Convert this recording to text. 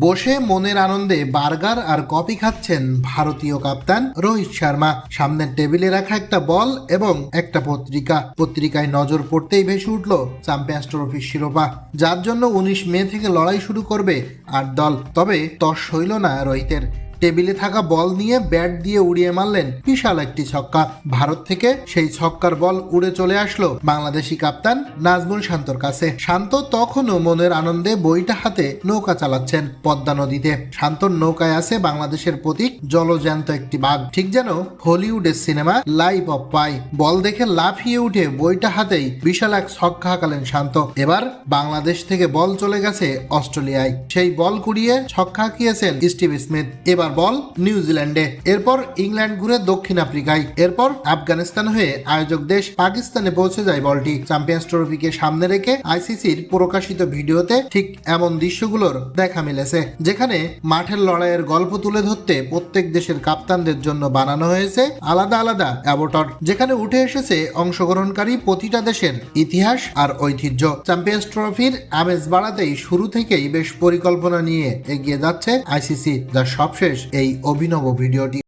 বসে মনের আনন্দে বার্গার আর কপি খাচ্ছেন ভারতীয় কাপ্তান রোহিত শর্মা। সামনের টেবিলে রাখা একটা বল এবং একটা পত্রিকা। পত্রিকায় নজর পড়তেই ভেসে উঠল চ্যাম্পিয়ন্স ট্রফির শিরোপা। যার জন্য উনিশ মে থেকে লড়াই শুরু করবে আর দল। তবে তস হইল না রোহিতের। টেবিলে থাকা বল নিয়ে ব্যাট দিয়ে উড়িয়ে মারলেন বিশাল একটি ছক্কা। ভারত থেকে সেই ছক্কার বল উড়ে চলে আসলো বাংলাদেশি কাপ্তান নাজমুল শান্তর কাছে। শান্ত তখনও মনের আনন্দে বইটা হাতে নৌকা চালাচ্ছেন পদ্মা নদীতে। শান্তর নৌকায় আছে বাংলাদেশের প্রতীক জলজ্যান্ত একটি বাঘ। ঠিক যেন হলিউডের সিনেমা লাইভ অফ পাই। বল দেখে লাফিয়ে উঠে বইটা হাতেই বিশাল এক ছক্কা হাঁকালেন শান্ত। এবার বাংলাদেশ থেকে বল চলে গেছে অস্ট্রেলিয়ায়। সেই বল কুড়িয়ে ছক্কা হাঁকিয়েছেন স্টিভ স্মিথ। এবার বল নিউজিল্যান্ডে এরপর ইংল্যান্ড ঘুরে দক্ষিণ আফ্রিকায়। এরপর আফগানিস্তান হয়ে আয়োজক দেশ পাকিস্তানে পৌঁছে যায় বলটি। চ্যাম্পিয়ন্স ট্রফিকে সামনে রেখে আইসিসির প্রকাশিত ভিডিওতে ঠিক এমন দৃশ্যগুলোর দেখা মিলেছে, যেখানে মাঠের লড়াইয়ের গল্প তুলে ধরতে প্রত্যেক দেশের কাপ্তানদের জন্য বানানো হয়েছে আলাদা আলাদা অ্যাবোটর যেখানে উঠে এসেছে অংশগ্রহণকারী প্রতিটা দেশের ইতিহাস আর ঐতিহ্য। চ্যাম্পিয়ন্স ট্রফির আমেজ বাড়াতেই শুরু থেকেই বেশ পরিকল্পনা নিয়ে এগিয়ে যাচ্ছে আইসিসি যার সবশেষ এই অভিনব ভিডিওটি